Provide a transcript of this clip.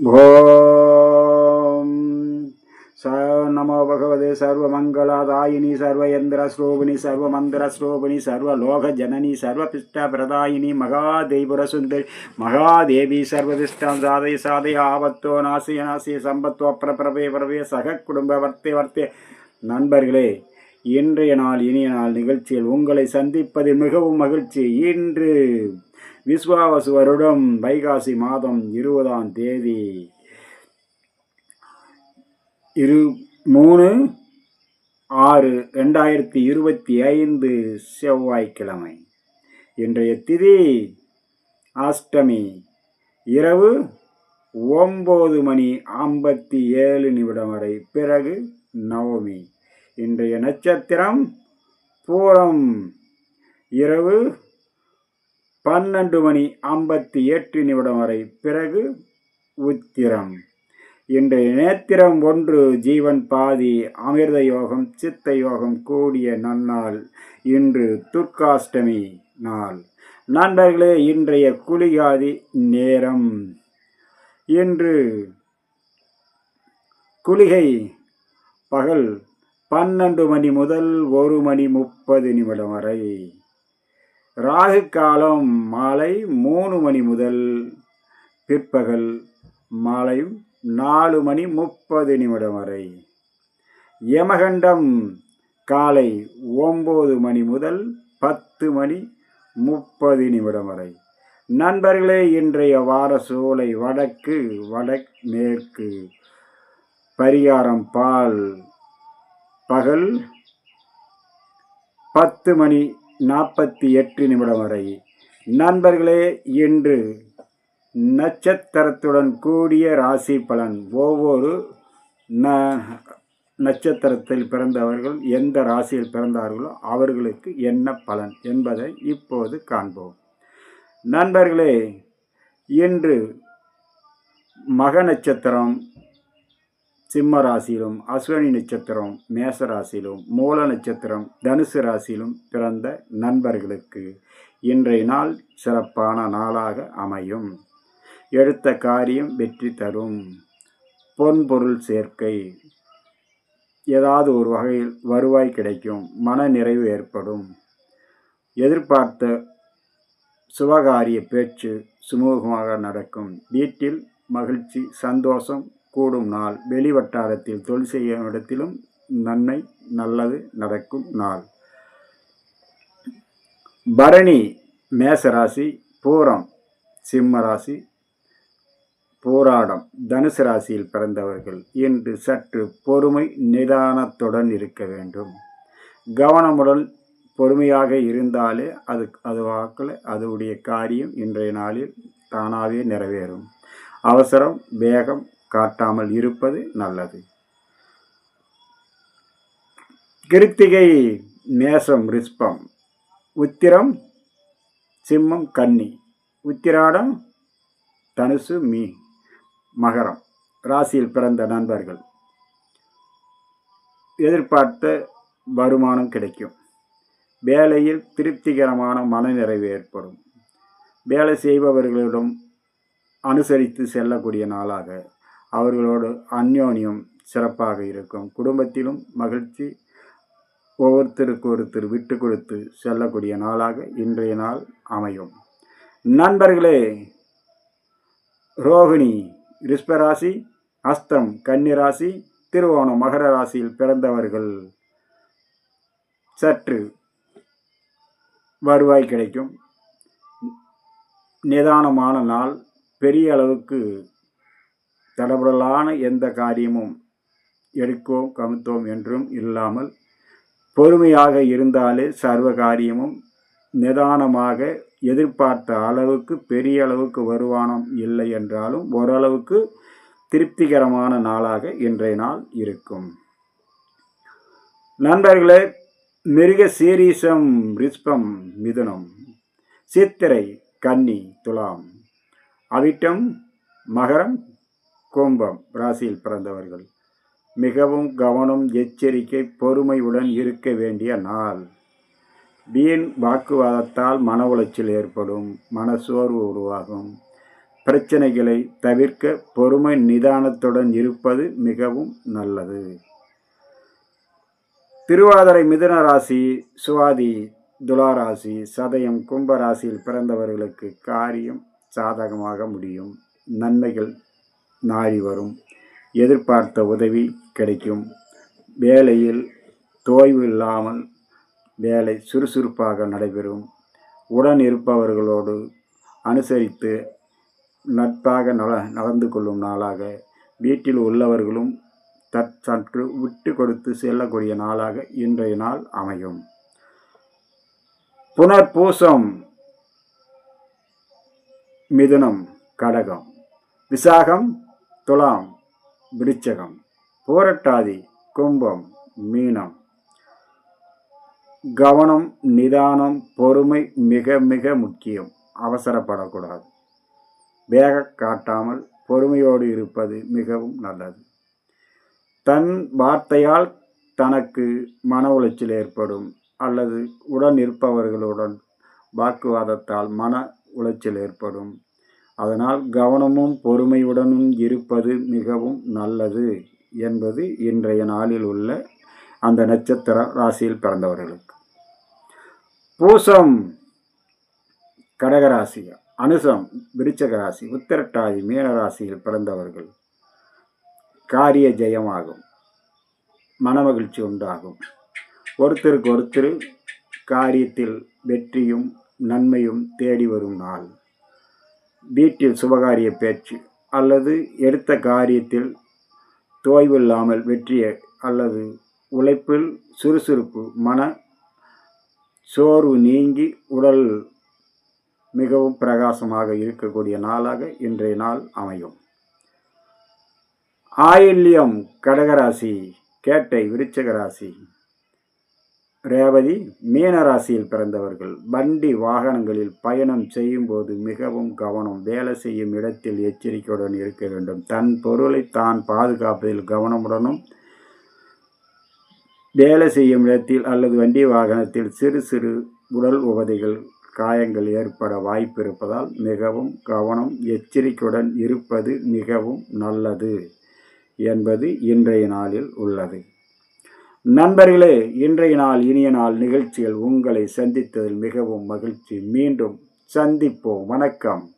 ஓம். ச நமோ பகவதே சர்வமங்களாதாயினி சர்வயந்திரஸ்ரோபிணி சர்வமந்திரஸ்ரோபிணி சர்வலோக ஜனனி சர்வபிஷ்ட பிரதாயினி மகாதேபுர சுந்தரி மகாதேவி சர்வதிஷ்டம் சாதை சாதை ஆபத்தோ நாசிய நாசிய சம்பத்தோ பிரபே பிரபே சக குடும்ப வர்த்தே வர்த்தே. நண்பர்களே இன்றைய நாள் இனிய நாள் நிகழ்ச்சியில் உங்களை சந்திப்பது மிகவும் மகிழ்ச்சி. இன்று விஸ்வாவசு வருடம் வைகாசி மாதம் இருபதாம் தேதி. இரு மூணு ஆறு ரெண்டாயிரத்தி இருபத்தி ஐந்து செவ்வாய்க்கிழமை. இன்றைய திதி அஷ்டமி. இரவு ஒம்பது மணி ஐம்பத்தி ஏழு நிமிடம் வரை பிறகு நவமி. இன்றைய நட்சத்திரம் பூரம். இரவு பன்னெண்டு மணி ஐம்பத்தி எட்டு நிமிடம் வரை பிறகு உத்திரம். இன்றைய நேத்திரம் ஒன்று ஜீவன் பாதி அமிர்த யோகம் சித்த யோகம் கூடிய நன்னாள் இன்று துர்காஷ்டமி நாள். நண்பர்களே இன்றைய குளிகாதி நேரம். இன்று குளிகை பகல் பன்னெண்டு மணி முதல் ஒரு மணி முப்பது நிமிடம் வரை. ராகு காலம் மாலை மூணு மணி முதல் பிற்பகல் மாலை நாலு மணி முப்பது நிமிடம் வரை. யமகண்டம் காலை ஒம்பது மணி முதல் பத்து மணி முப்பது நிமிடம் வரை. நண்பர்களே இன்றைய வார சூளை வடக்கு வட மேற்கு. பரிகாரம் பால் பகல் பத்து மணி நாற்பத்தி எட்டு நிமிடம் வரை. நண்பர்களே இன்று நட்சத்திரத்துடன் கூடிய ராசி பலன் ஒவ்வொரு ந நட்சத்திரத்தில் பிறந்தவர்கள் எந்த ராசியில் பிறந்தார்களோ அவர்களுக்கு என்ன பலன் என்பதை இப்போது காண்போம். நண்பர்களே இன்று மக நட்சத்திரம் சிம்ம ராசியிலும் அஸ்வினி நட்சத்திரம் மேச ராசியிலும் மூல நட்சத்திரம் தனுசு ராசியிலும் பிறந்த நண்பர்களுக்கு இன்றைய நாள் சிறப்பான நாளாக அமையும். எடுத்த காரியம் வெற்றி தரும். பொன்பொருள் சேர்க்கை. ஏதாவது ஒரு வகையில் வருவாய் கிடைக்கும். மன நிறைவு ஏற்படும். எதிர்பார்த்த சுபகாரிய பேச்சு சுமூகமாக நடக்கும். வீட்டில் மகிழ்ச்சி சந்தோஷம் கூடும் நாள். வெளி வட்டாரத்தில் தொழில் செய்யும் இடத்திலும் நன்மை நல்லது நடக்கும் நாள். பரணி மேசராசி பூரம் சிம்ம ராசி போராடம் தனுசு ராசியில் பிறந்தவர்கள் இன்று சற்று பொறுமை நிதானத்துடன் இருக்க வேண்டும். கவனமுடன் பொறுமையாக இருந்தாலே அது அது வாக்கில் அதனுடைய காரியம் இன்றைய நாளில் தானாகவே நிறைவேறும். அவசரம் வேகம் காட்டாமல் இருப்பது நல்லது. கிருத்திகை மேசம் ரிஸ்பம் உத்திரம் சிம்மம் கன்னி. உத்திராடம் தனுசு மீ மகரம். ராசியில் பிறந்த நண்பர்கள். எதிர்பார்த்த வருமானம் கிடைக்கும். வேலையில் திருப்திகரமான மனநிறைவு ஏற்படும். வேலை செய்பவர்களிடம் அனுசரித்து செல்லக்கூடிய நாளாக அவர்களோடு அந்யோன்யம் சிறப்பாக இருக்கும். குடும்பத்திலும் மகிழ்ச்சி ஒவ்வொருத்தருக்கு ஒருத்தர் விட்டு கொடுத்து செல்லக்கூடிய நாளாக இன்றைய நாள் அமையும். நண்பர்களே ரோகிணி ரிஷ்பராசி அஸ்தம் கன்னிராசி திருவோணம் மகர ராசியில் பிறந்தவர்கள் சற்று வருவாய் கிடைக்கும். நிதானமான நாள் பெரிய அளவுக்கு தடபுடலான எந்த காரியமும் எடுக்கோம் கமுத்தோம் என்றும் இல்லாமல் பொறுமையாக இருந்தாலே சர்வ காரியமும் நிதானமாக எதிர்பார்த்த அளவுக்கு பெரிய அளவுக்கு வருமானம் இல்லை என்றாலும் ஓரளவுக்கு திருப்திகரமான நாளாக இன்றைய நாள் இருக்கும். நண்பர்களே மிருக சீரீசம் ரிஸ்பம் மிதுனம் சித்திரை கன்னி துலாம் அவிட்டம் மகரம் கும்பம் ராசியில் பிறந்தவர்கள். மிகவும் கவனம் எச்சரிக்கை பொறுமையுடன் இருக்க வேண்டிய நாள். வீண் வாக்குவாதத்தால் மன உளைச்சல் ஏற்படும் மனசோர்வு உருவாகும். பிரச்சனைகளை தவிர்க்க பொறுமை நிதானத்துடன் இருப்பது மிகவும் நல்லது. திருவாதிரை மிதுன ராசி சுவாதி துளாராசி சதயம் கும்ப ராசியில் பிறந்தவர்களுக்கு காரியம் சாதகமாக முடியும். நன்மைகள் நாடி வரும். எதிர்பார்த்த உதவி கிடைக்கும். வேலையில் தோய்வு இல்லாமல் வேலை சுறுசுறுப்பாக நடைபெறும். உடன் இருப்பவர்களோடு அனுசரித்து நட்பாக நல நடந்து கொள்ளும் நாளாக. வீட்டில் உள்ளவர்களும் தற் சற்று விட்டு கொடுத்து செல்லக்கூடிய நாளாக இன்றைய நாள் அமையும். புனர்பூசம் மிதுனம் கடகம். விசாகம் துலாம் விருச்சகம் பூரட்டாதி கும்பம் மீனம். கவனம் நிதானம் பொறுமை மிக மிக முக்கியம். அவசரப்படக்கூடாது. வேக காட்டாமல் பொறுமையோடு இருப்பது மிகவும் நல்லது. தன் வார்த்தையால் தனக்கு மன உளைச்சல் ஏற்படும் அல்லது உடன் இருப்பவர்களுடன் வாக்குவாதத்தால் மன உளைச்சல் ஏற்படும். அதனால் கவனமும் பொறுமையுடனும் இருப்பது மிகவும் நல்லது என்பது இன்றைய நாளில் உள்ள அந்த நட்சத்திர ராசியில் பிறந்தவர்களுக்கு. பூசம் கடகராசி அனுசம் விருச்சக ராசி உத்திரட்டாதி மீனராசியில் பிறந்தவர்கள் காரிய ஜெயமாகும். மனமகிழ்ச்சி உண்டாகும். ஒருத்தருக்கு ஒருத்தர் காரியத்தில் வெற்றியும் நன்மையும் தேடி வரும் நாள். வீட்டில் சுபகாரிய பேச்சு அல்லது எடுத்த காரியத்தில் தோய்வில்லாமல் வெற்றியை அல்லது உழைப்பில் சுறுசுறுப்பு மன சோர்வு நீங்கி உடல் மிகவும் பிரகாசமாக இருக்கக்கூடிய நாளாக இன்றைய நாள் அமையும். ஆயில்யம் கடகராசி கேட்டை விருச்சகராசி ரேவதி மீனராசியில் பிறந்தவர்கள் வண்டி வாகனங்களில் பயணம் செய்யும்போது மிகவும் கவனம் வேலை செய்யும் இடத்தில் எச்சரிக்கையுடன் இருக்க வேண்டும். தன் பொருளை தான் பாதுகாப்பதில் கவனமுடனும் வேலை செய்யும் இடத்தில் அல்லது வண்டி வாகனத்தில் சிறு சிறு உடல் உபதைகள் காயங்கள் ஏற்பட வாய்ப்பு இருப்பதால் மிகவும் கவனம் எச்சரிக்கையுடன் இருப்பது மிகவும் நல்லது என்பது இன்றைய நாளில் உள்ளது. நண்பர்களே இன்றைய நாள் இனிய நாள் நிகழ்ச்சிகள் உங்களை சந்தித்ததில் மிகவும் மகிழ்ச்சி. மீண்டும் சந்திப்போம். வணக்கம்.